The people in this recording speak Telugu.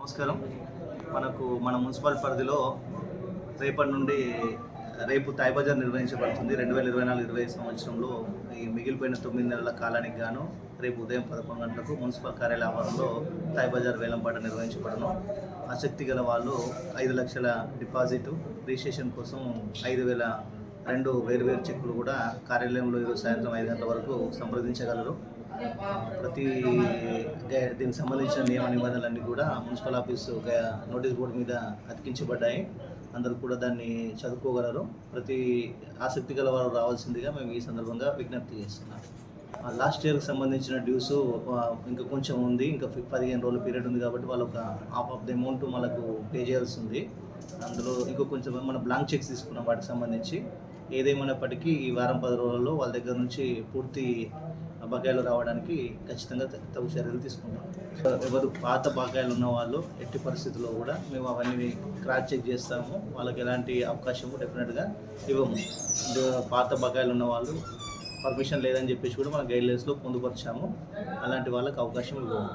నమస్కారం. మనకు మన మున్సిపల్ పరిధిలో రేపటి నుండి రేపు తాయిబజార్ నిర్వహించబడుతుంది. రెండు వేల ఇరవై నాలుగు ఇరవై సంవత్సరంలో ఈ మిగిలిపోయిన తొమ్మిది నెలల కాలానికి గాను రేపు ఉదయం పదకొండు గంటలకు మున్సిపల్ కార్యాలయ ఆవరణలో తాయిబజార్ వేలంపాట నిర్వహించబడను. ఆసక్తి గల వాళ్ళు ఐదు లక్షల డిపాజిట్ రిజిస్ట్రేషన్ కోసం ఐదు వేల రెండు వేరు చెక్కులు కూడా కార్యాలయంలో ఈరోజు సాయంత్రం ఐదు గంటల వరకు సంప్రదించగలరు. ప్రతి దీనికి సంబంధించిన నియమ నిబంధనలన్నీ కూడా మున్సిపల్ ఆఫీస్ ఒక నోటీస్ బోర్డు మీద అతికించబడ్డాయి. అందరూ కూడా దాన్ని చదువుకోగలరు. ప్రతి ఆసక్తి గల వారు రావాల్సిందిగా మేము ఈ సందర్భంగా విజ్ఞప్తి చేస్తున్నాం. ఆ లాస్ట్ ఇయర్కి సంబంధించిన డ్యూస్ ఇంకా కొంచెం ఉంది. ఇంకా పదిహేను రోజుల పీరియడ్ ఉంది కాబట్టి వాళ్ళు ఒక హాఫ్ ఆఫ్ ది అమౌంట్ మనకు పే చేయాల్సి ఉంది. అందులో ఇంకో కొంచెం మన బ్లాంక్ చెక్స్ తీసుకున్నాం వాటికి సంబంధించి. ఏదేమైనప్పటికీ ఈ వారం పది రోజుల్లో వాళ్ళ దగ్గర నుంచి పూర్తి బకాయిలు రావడానికి ఖచ్చితంగా తగు చర్యలు తీసుకుంటాం. ఎవరు పాత బకాయిలు ఉన్న వాళ్ళు ఎట్టి పరిస్థితుల్లో కూడా మేము అవన్నీ క్రాస్ చెక్ చేస్తాము. వాళ్ళకి ఎలాంటి అవకాశము డెఫినెట్గా ఇవ్వము. పాత బకాయిలు ఉన్న వాళ్ళు పర్మిషన్ లేదని చెప్పేసి కూడా మన గైడ్లైన్స్లో పొందుపరిచాము. అలాంటి వాళ్ళకి అవకాశం ఇవ్వము.